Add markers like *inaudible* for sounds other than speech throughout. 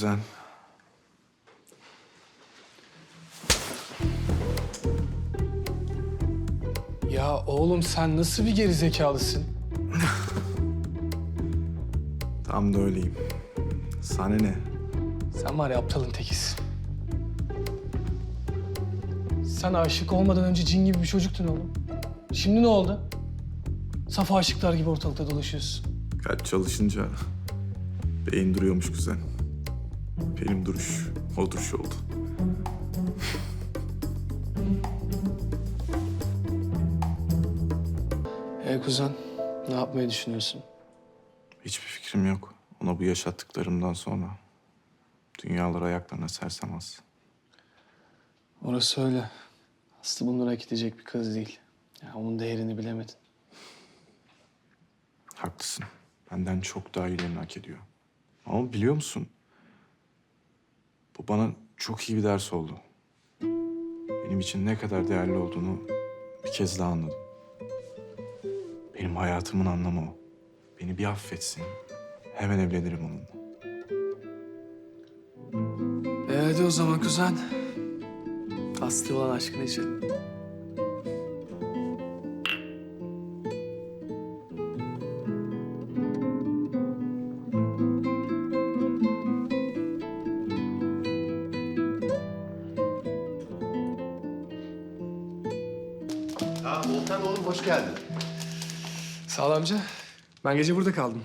kuzen. Ya oğlum sen nasıl bir gerizekalısın? *laughs* Tam da öyleyim. Sana ne? Sen var ya aptalın tekisin. Sen aşık olmadan önce cin gibi bir çocuktun oğlum. Şimdi ne oldu? Saf aşıklar gibi ortalıkta dolaşıyorsun. Kalp çalışınca beyin duruyormuş kuzen. Benim duruş o duruş oldu. Hey kuzen, ne yapmayı düşünüyorsun? Hiçbir fikrim yok. Ona bu yaşattıklarımdan sonra dünyalar ayaklarına sersemez. Orası öyle. Aslı bunlara gidecek bir kız değil. Ya onun değerini bilemedin. Haklısın. Benden çok daha iyilerini hak ediyor. Ama biliyor musun? Bu bana çok iyi bir ders oldu. Benim için ne kadar değerli olduğunu bir kez daha anladım. Benim hayatımın anlamı o. Beni bir affetsin. Hemen evlenirim onunla. E hadi o zaman kuzen. Aslı olan aşkını içelim. Sağ ol amca. Ben gece burada kaldım.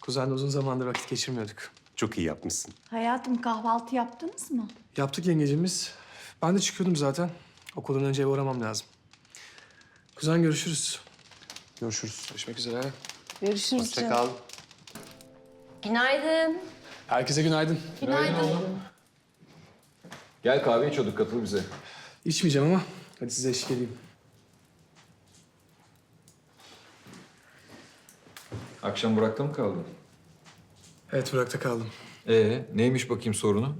Kuzenle uzun zamandır vakit geçirmiyorduk. Çok iyi yapmışsın. Hayatım kahvaltı yaptınız mı? Yaptık yengecimiz. Ben de çıkıyordum zaten. Okuldan önce eve uğramam lazım. Kuzen görüşürüz. Görüşürüz. Görüşmek üzere. Görüşürüz Hoşça kal. Günaydın. Herkese günaydın. Günaydın. Gel kahve içiyorduk katıl bize. İçmeyeceğim ama hadi size eşlik edeyim. Akşam Burak'ta mı kaldın? Evet Burak'ta kaldım. Ee, neymiş bakayım sorunu?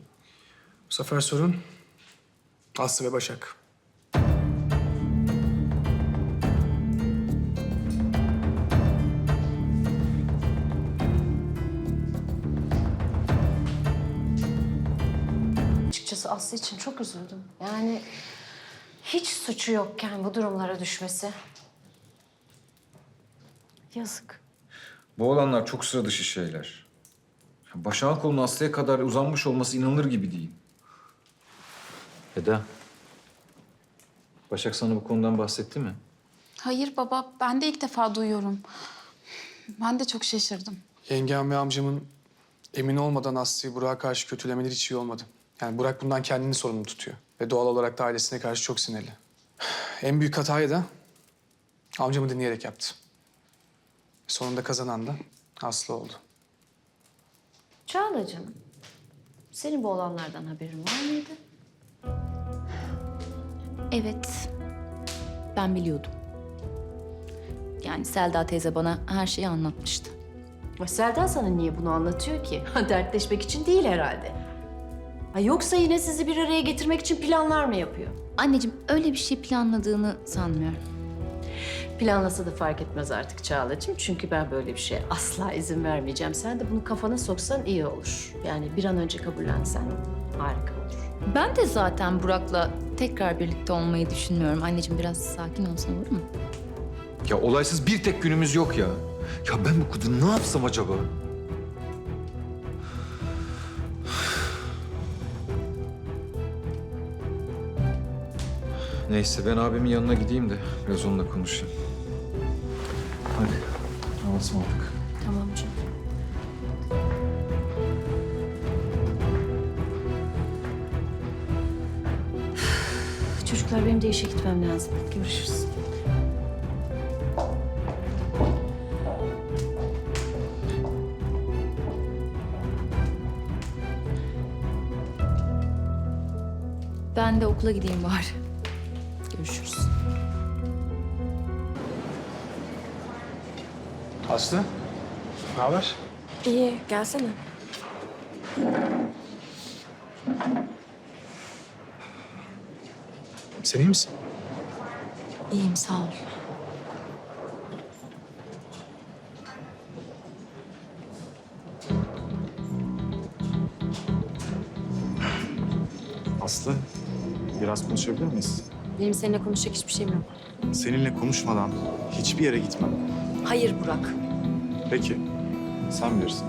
Bu sefer sorun Aslı ve Başak. Açıkçası Aslı için çok üzüldüm. Yani hiç suçu yokken bu durumlara düşmesi. Yazık. Bu olanlar çok sıra dışı şeyler. Başak'ın kolunun Aslı'ya kadar uzanmış olması inanılır gibi değil. Eda. Başak sana bu konudan bahsetti mi? Hayır baba, ben de ilk defa duyuyorum. Ben de çok şaşırdım. Yengem ve amcamın emin olmadan Aslı'yı Burak'a karşı kötülemeleri hiç iyi olmadı. Yani Burak bundan kendini sorumlu tutuyor. Ve doğal olarak da ailesine karşı çok sinirli. *sighs* En büyük hatayı da amcamı dinleyerek yaptı. Sonunda kazanan da Aslı oldu. Çağla'cığım, senin bu olanlardan haberin var mıydı? Evet. Ben biliyordum. Yani Selda teyze bana her şeyi anlatmıştı. Ay Selda sana niye bunu anlatıyor ki? Dertleşmek için değil herhalde. Ha yoksa yine sizi bir araya getirmek için planlar mı yapıyor? Anneciğim öyle bir şey planladığını sanmıyorum. Planlasa da fark etmez artık Çağla'cığım. Çünkü ben böyle bir şeye asla izin vermeyeceğim. Sen de bunu kafana soksan iyi olur. Yani bir an önce kabullensen harika olur. Ben de zaten Burak'la tekrar birlikte olmayı düşünmüyorum. Anneciğim biraz sakin olsan olur mu? Ya olaysız bir tek günümüz yok ya. Ya ben bu kadını ne yapsam acaba? Neyse ben abimin yanına gideyim de biraz onunla konuşayım. Hadi. Allah'a ısmarladık. Tamam canım. Çocuklar benim de işe gitmem lazım. Görüşürüz. Ben de okula gideyim bari. Aslı, ne haber? İyi, gelsene. Sen iyi misin? İyiyim, sağ ol. Aslı, biraz konuşabilir miyiz? Benim seninle konuşacak hiçbir şeyim yok. Seninle konuşmadan hiçbir yere gitmem. Hayır Burak. Peki, sen bilirsin.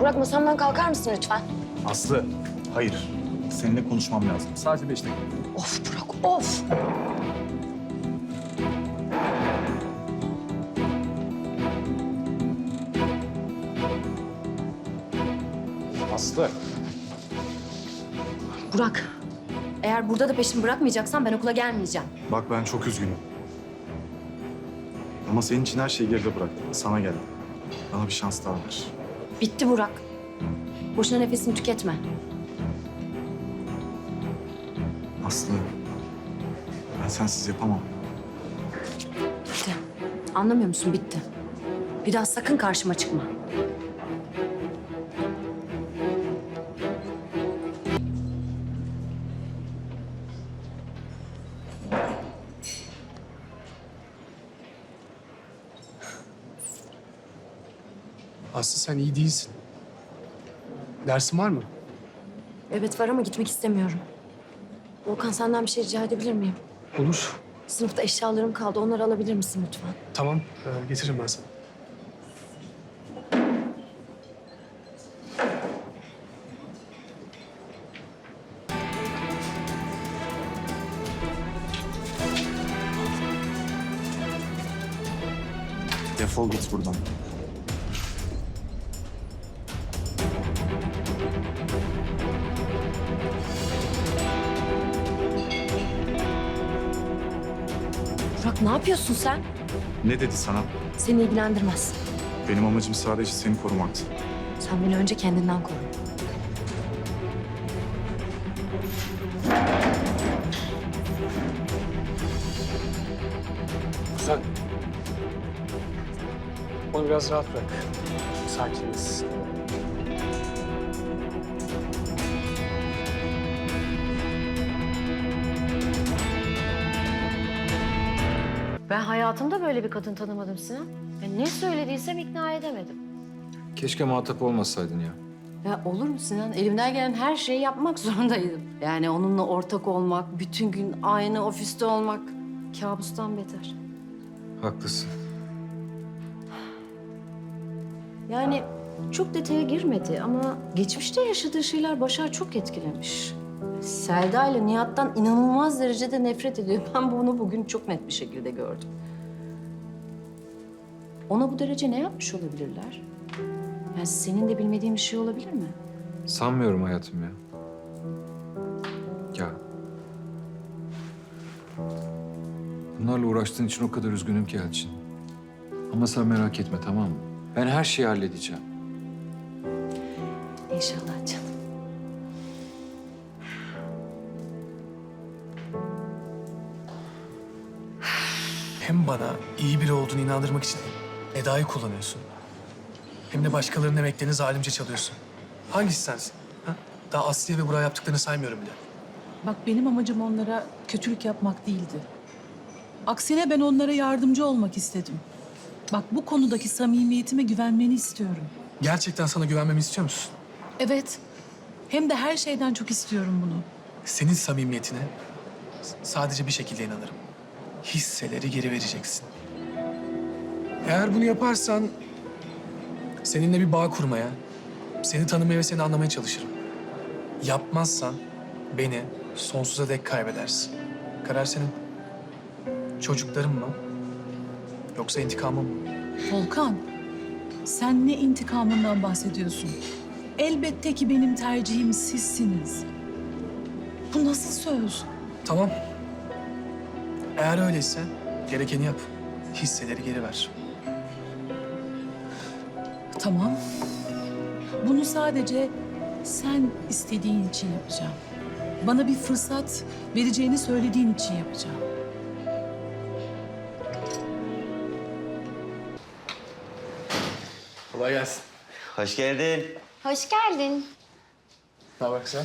Burak masamdan kalkar mısın lütfen? Aslı, hayır. Seninle konuşmam lazım. Sadece beş dakika. Of Burak of. Aslı. Burak. Eğer burada da peşimi bırakmayacaksan ben okula gelmeyeceğim. Bak ben çok üzgünüm. Ama senin için her şeyi geride bıraktım. Sana geldim. Bana bir şans daha ver. Bitti Burak. Boşuna nefesini tüketme. Aslı, ben sensiz yapamam. Bitti. Anlamıyor musun? Bitti. Bir daha sakın karşıma çıkma. Sen iyi değilsin. Dersin var mı? Evet var ama gitmek istemiyorum. Volkan senden bir şey rica edebilir miyim? Olur. Sınıfta eşyalarım kaldı. Onları alabilir misin lütfen? Tamam, ee, getiririm ben sana. Defol git buradan. Yapıyorsun sen? Ne dedi sana? Seni ilgilendirmez. Benim amacım sadece seni korumaktı. Sen beni önce kendinden koru. Güzel. Onu biraz rahat bırak. Sakiniz. Ben hayatımda böyle bir kadın tanımadım Sinan. Ben ne söylediysem ikna edemedim. Keşke muhatap olmasaydın ya. Ya olur mu Sinan? Elimden gelen her şeyi yapmak *laughs* zorundaydım. Yani onunla ortak olmak, bütün gün aynı ofiste olmak kabustan beter. Haklısın. Yani çok detaya girmedi ama geçmişte yaşadığı şeyler Başar çok etkilemiş. Selda ile Nihat'tan inanılmaz derecede nefret ediyor. *laughs* Ben bunu bugün çok net bir şekilde gördüm. Ona bu derece ne yapmış olabilirler? Yani senin de bilmediğin bir şey olabilir mi? Sanmıyorum hayatım ya. Ya. Bunlarla uğraştığın için o kadar üzgünüm ki Elçin. Ama sen merak etme tamam mı? Ben her şeyi halledeceğim. İnşallah canım. Hem bana iyi biri olduğunu inandırmak için Eda'yı kullanıyorsun. Hem de başkalarının emeklerini zalimce çalıyorsun. Hangisi sensin? Ha? Daha Aslı'ya ve Burak'a yaptıklarını saymıyorum bile. Bak benim amacım onlara kötülük yapmak değildi. Aksine ben onlara yardımcı olmak istedim. Bak bu konudaki samimiyetime güvenmeni istiyorum. Gerçekten sana güvenmemi istiyor musun? Evet. Hem de her şeyden çok istiyorum bunu. Senin samimiyetine sadece bir şekilde inanırım. Hisseleri geri vereceksin. Eğer bunu yaparsan seninle bir bağ kurmaya, seni tanımaya ve seni anlamaya çalışırım. Yapmazsan beni sonsuza dek kaybedersin. Karar senin. Çocuklarım mı? Yoksa intikamım mı? Volkan, sen ne intikamından bahsediyorsun? Elbette ki benim tercihim sizsiniz. Bu nasıl söz? Tamam. Eğer öyleyse gerekeni yap. Hisseleri geri ver. Tamam. Bunu sadece sen istediğin için yapacağım. Bana bir fırsat vereceğini söylediğin için yapacağım. Kolay gelsin. Hoş geldin. Hoş geldin. Ne haber sen?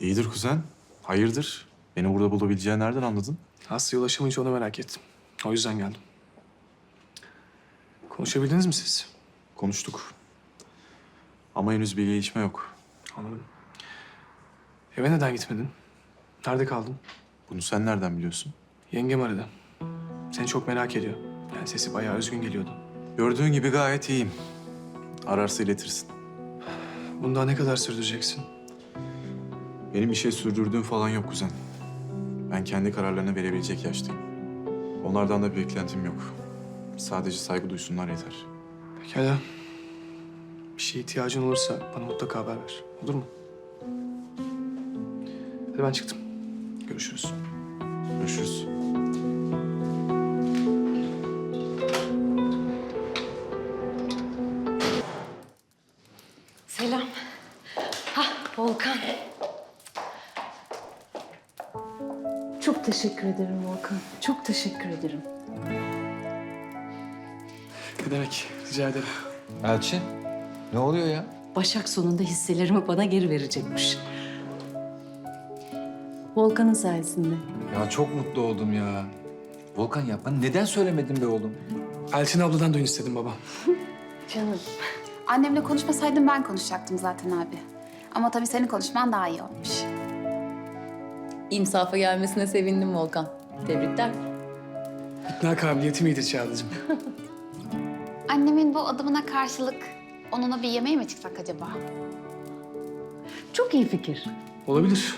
İyidir kuzen. Hayırdır? Beni burada bulabileceğini nereden anladın? Aslı'ya ulaşamayınca onu merak ettim. O yüzden geldim. Konuşabildiniz mi siz? Konuştuk. Ama henüz bir gelişme yok. Anladım. Eve neden gitmedin? Nerede kaldın? Bunu sen nereden biliyorsun? Yengem aradı. Seni çok merak ediyor. Yani sesi bayağı üzgün geliyordu. Gördüğün gibi gayet iyiyim. Ararsa iletirsin. Bunu daha ne kadar sürdüreceksin? Benim bir şey sürdürdüğüm falan yok kuzen. Ben kendi kararlarını verebilecek yaştayım. Onlardan da bir beklentim yok. Sadece saygı duysunlar yeter. Pekala. Bir şeye ihtiyacın olursa bana mutlaka haber ver. Olur mu? Hadi ben çıktım. Görüşürüz. Görüşürüz. Çok teşekkür ederim Volkan. Çok teşekkür ederim. Ne demek? Rica ederim. Elçin, ne oluyor ya? Başak sonunda hisselerimi bana geri verecekmiş. Volkan'ın sayesinde. Ya çok mutlu oldum ya. Volkan ya bana neden söylemedin be oğlum? Elçin abladan duyun istedim baba. *laughs* Canım. Annemle konuşmasaydım ben konuşacaktım zaten abi. Ama tabii senin konuşman daha iyi olmuş. İnsafa gelmesine sevindim Volkan. Tebrikler. İkna kabiliyetim iyidir Çağla'cığım. *laughs* Annemin bu adımına karşılık onunla bir yemeğe mi çıksak acaba? Çok iyi fikir. Olabilir.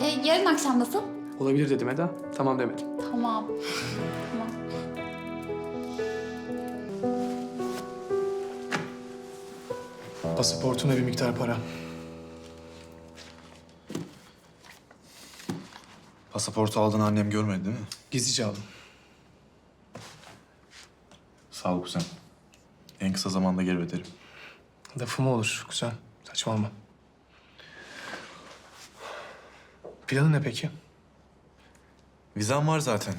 E, yarın akşam nasıl? Olabilir dedim Eda. Tamam demedim. Tamam. Tamam. Pasaportun ve bir miktar para. Pasaportu aldığını annem görmedi değil mi? Gizlice aldım. Sağ ol kuzen. En kısa zamanda geri öderim. Lafı mı olur? Güzel. Saçmalama. Planı ne peki? Vizem var zaten.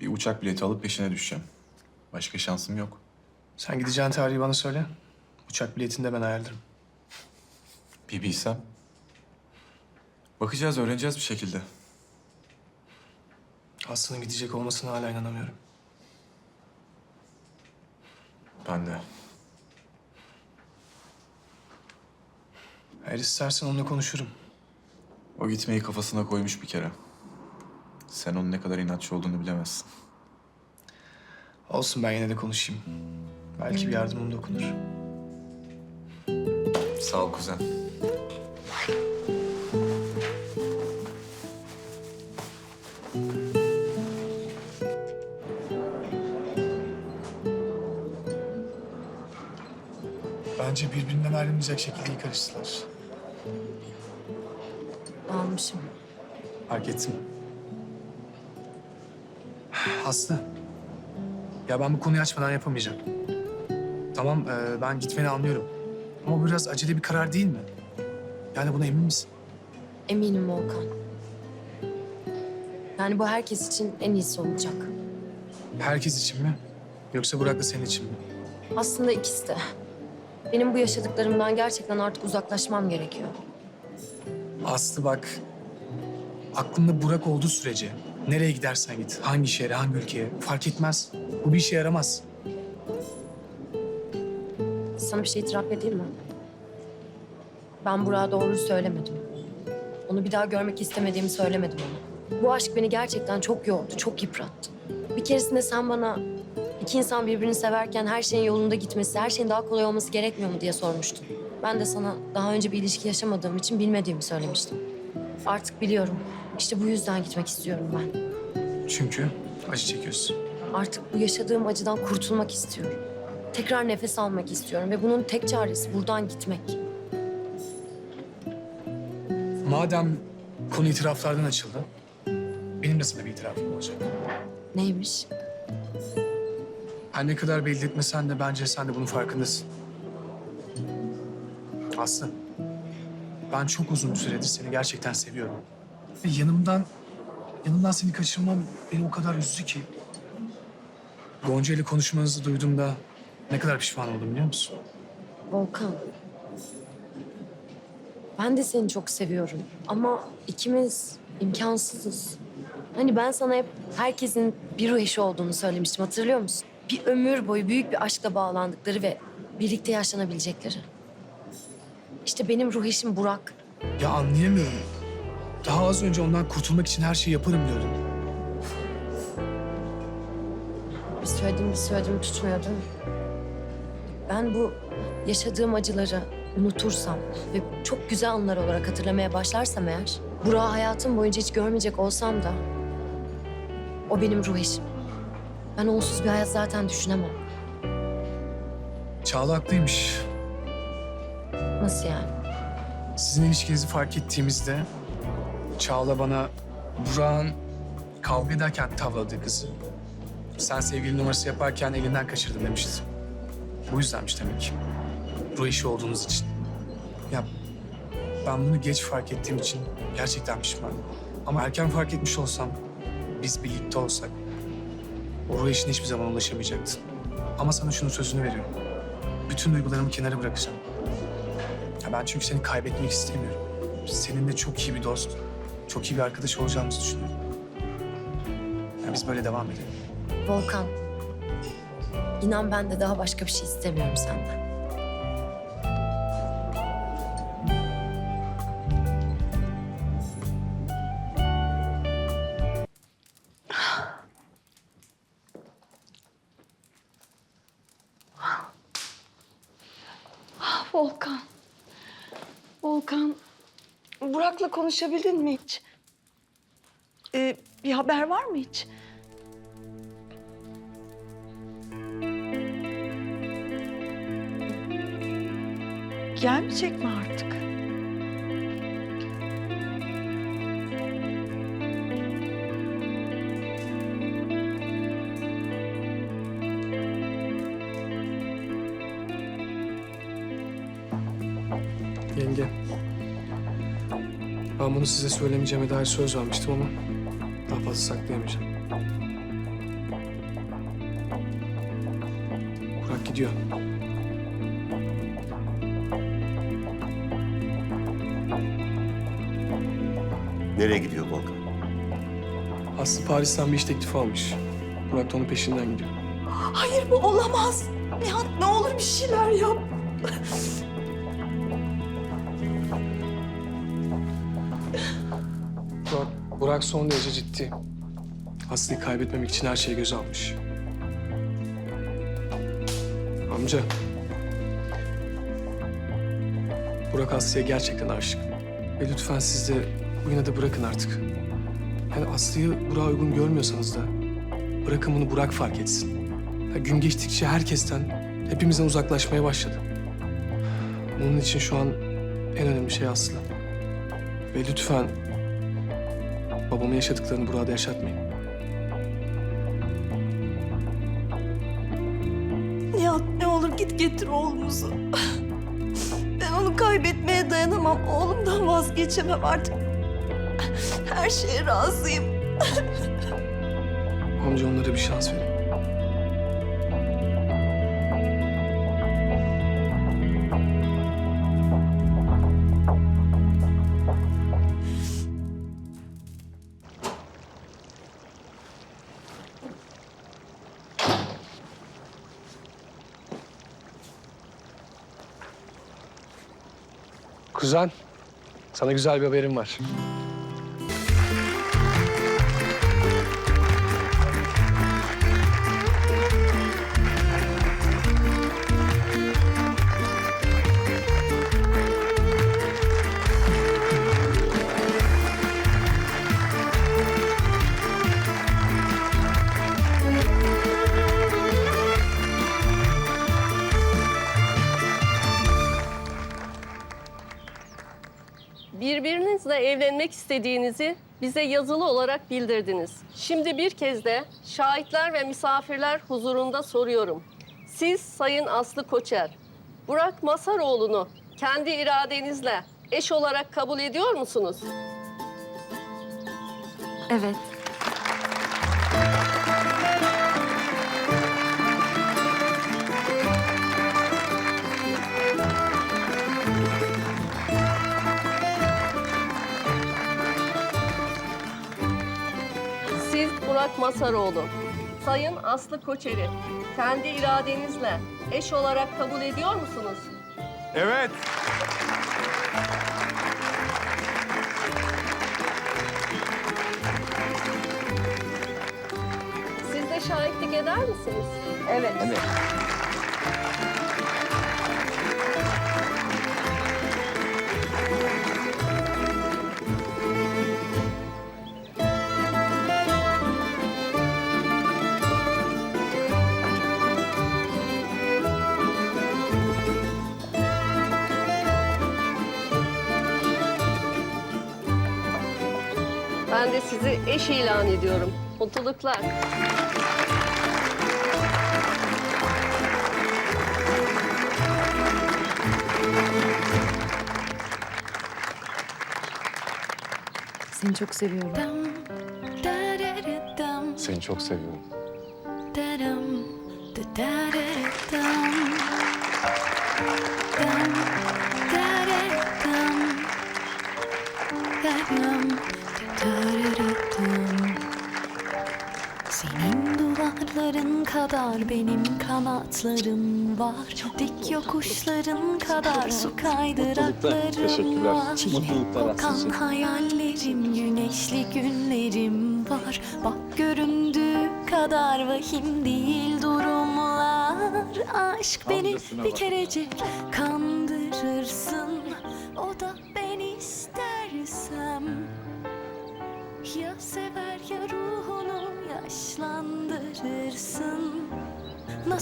Bir uçak bileti alıp peşine düşeceğim. Başka şansım yok. Sen gideceğin tarihi bana söyle. Uçak biletini de ben ayarlarım. Bir bilsem. Bakacağız, öğreneceğiz bir şekilde. Aslı'nın gidecek olmasına hala inanamıyorum. Ben de. Eğer istersen onunla konuşurum. O gitmeyi kafasına koymuş bir kere. Sen onun ne kadar inatçı olduğunu bilemezsin. Olsun ben yine de konuşayım. Belki bir yardımım dokunur. Sağ ol kuzen. Bence birbirinden ayrılmayacak şekilde iyi karıştılar. Almışım. Fark ettim. Aslı. Ya ben bu konuyu açmadan yapamayacağım. Tamam e, ben gitmeni anlıyorum. Ama bu biraz acele bir karar değil mi? Yani buna emin misin? Eminim Volkan. Yani bu herkes için en iyisi olacak. Herkes için mi? Yoksa Burak'la senin için mi? Aslında ikisi de. Benim bu yaşadıklarımdan gerçekten artık uzaklaşmam gerekiyor. Aslı bak. Aklında Burak olduğu sürece nereye gidersen git, hangi şehre, hangi ülkeye fark etmez. Bu bir işe yaramaz. Sana bir şey itiraf edeyim mi? Ben Burak'a doğruyu söylemedim. Onu bir daha görmek istemediğimi söylemedim ona. Bu aşk beni gerçekten çok yordu, çok yıprattı. Bir keresinde sen bana iki insan birbirini severken her şeyin yolunda gitmesi, her şeyin daha kolay olması gerekmiyor mu diye sormuştun. Ben de sana daha önce bir ilişki yaşamadığım için bilmediğimi söylemiştim. Artık biliyorum. İşte bu yüzden gitmek istiyorum ben. Çünkü acı çekiyorsun. Artık bu yaşadığım acıdan kurtulmak istiyorum. Tekrar nefes almak istiyorum ve bunun tek çaresi buradan gitmek. Madem konu itiraflardan açıldı, benim de sana bir itirafım olacak. Neymiş? Her ne kadar belli etmesen de bence sen de bunun farkındasın. Aslı, ben çok uzun süredir seni gerçekten seviyorum. Ve yanımdan, yanımdan seni kaçırmam beni o kadar üzdü ki. Gonca ile konuşmanızı duyduğumda ne kadar pişman oldum biliyor musun? Volkan. Ben de seni çok seviyorum ama ikimiz imkansızız. Hani ben sana hep herkesin bir ruh eşi olduğunu söylemiştim hatırlıyor musun? Bir ömür boyu büyük bir aşkla bağlandıkları ve birlikte yaşlanabilecekleri. İşte benim ruh eşim Burak. Ya anlayamıyorum. Daha az önce ondan kurtulmak için her şeyi yaparım diyordun. Bir söylediğim bir söylediğim tutmuyor değil mi? Ben bu yaşadığım acıları unutursam ve çok güzel anılar olarak hatırlamaya başlarsam eğer... Burak'ı hayatım boyunca hiç görmeyecek olsam da... O benim ruh eşim. Ben onsuz bir hayat zaten düşünemem. Çağla haklıymış. Nasıl yani? Sizin ilişkinizi fark ettiğimizde Çağla bana Burak'ın kavga ederken tavladığı kızı sen sevgili numarası yaparken elinden kaçırdın demişti. Bu yüzdenmiş demek ki. Ruh işi olduğunuz için. Ya ben bunu geç fark ettiğim için gerçekten pişmanım. Ama erken fark etmiş olsam, biz birlikte olsak o ruh hiçbir zaman ulaşamayacaktın. Ama sana şunun sözünü veriyorum. Bütün duygularımı kenara bırakacağım. Ya ben çünkü seni kaybetmek istemiyorum. Seninle çok iyi bir dost, çok iyi bir arkadaş olacağımızı düşünüyorum. Ya biz böyle devam edelim. Volkan. İnan ben de daha başka bir şey istemiyorum senden. Volkan. Volkan. Burak'la konuşabildin mi hiç? Ee, bir haber var mı hiç? Gelmeyecek mi artık? Bunu size söylemeyeceğime dair söz vermiştim ama daha fazla saklayamayacağım. Burak gidiyor. Nereye gidiyor Volkan? Aslı Paris'ten bir iş teklifi almış. Burak da onun peşinden gidiyor. Hayır bu olamaz. Nihat ne olur bir şeyler yap. Burak son derece ciddi. Aslı'yı kaybetmemek için her şeyi göze almış. Amca. Burak Aslı'ya gerçekten aşık. Ve lütfen siz de bu inadı bırakın artık. Yani Aslı'yı Burak'a uygun görmüyorsanız da bırakın bunu Burak fark etsin. Ya gün geçtikçe herkesten, hepimizden uzaklaşmaya başladı. Onun için şu an en önemli şey Aslı. Ve lütfen Babamın yaşadıklarını burada yaşatmayın. Nihat ne olur git getir oğlumuzu. Ben onu kaybetmeye dayanamam. Oğlumdan vazgeçemem artık. Her şeye razıyım. Amca onlara bir şans verin. Kuzen, sana güzel bir haberim var. Evlenmek istediğinizi bize yazılı olarak bildirdiniz. Şimdi bir kez de şahitler ve misafirler huzurunda soruyorum. Siz Sayın Aslı Koçer, Burak Masaroğlu'nu kendi iradenizle eş olarak kabul ediyor musunuz? Evet. Burak Masaroğlu, Sayın Aslı Koçer'i kendi iradenizle eş olarak kabul ediyor musunuz? Evet. Siz de şahitlik eder misiniz? Evet. Ben eş ilan ediyorum. Mutluluklar. Seni çok seviyorum. Seni çok seviyorum. Kadar benim kanatlarım var. Dik yokuşların kadar su kaydıraklarım var. Çilek kokan hayallerim, güneşli günlerim var. Bak göründüğü kadar vahim değil durumlar. Aşk beni bir kerecik kandırırsın.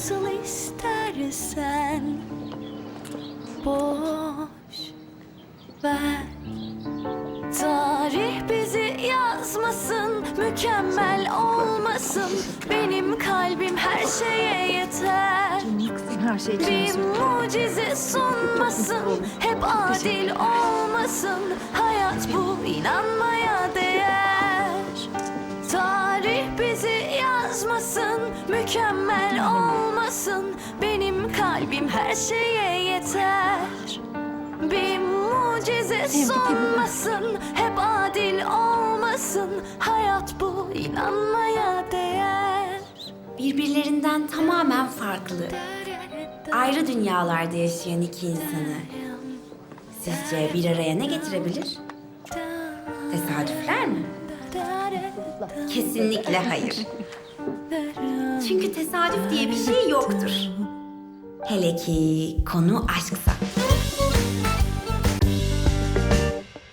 Nasıl istersen Boş ver. Tarih bizi yazmasın Mükemmel olmasın. Benim kalbim her şeye yeter. Her şey için bir mucize sunmasın. Hep adil olmasın. Hayat bu inanmaya yazmasın Mükemmel olmasın Benim kalbim her şeye yeter Bir mucize sunmasın Hep adil olmasın Hayat bu inanmaya değer Birbirlerinden tamamen farklı, ayrı dünyalarda yaşayan iki insanı sizce bir araya ne getirebilir? Tesadüfler mi? Kesinlikle hayır. *laughs* Çünkü tesadüf diye bir şey yoktur. Hele ki konu aşksa.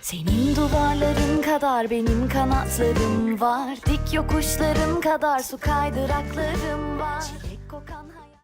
Senin duvarların kadar benim kanatlarım var Dik yokuşların kadar su kaydıraklarım var Çilek kokan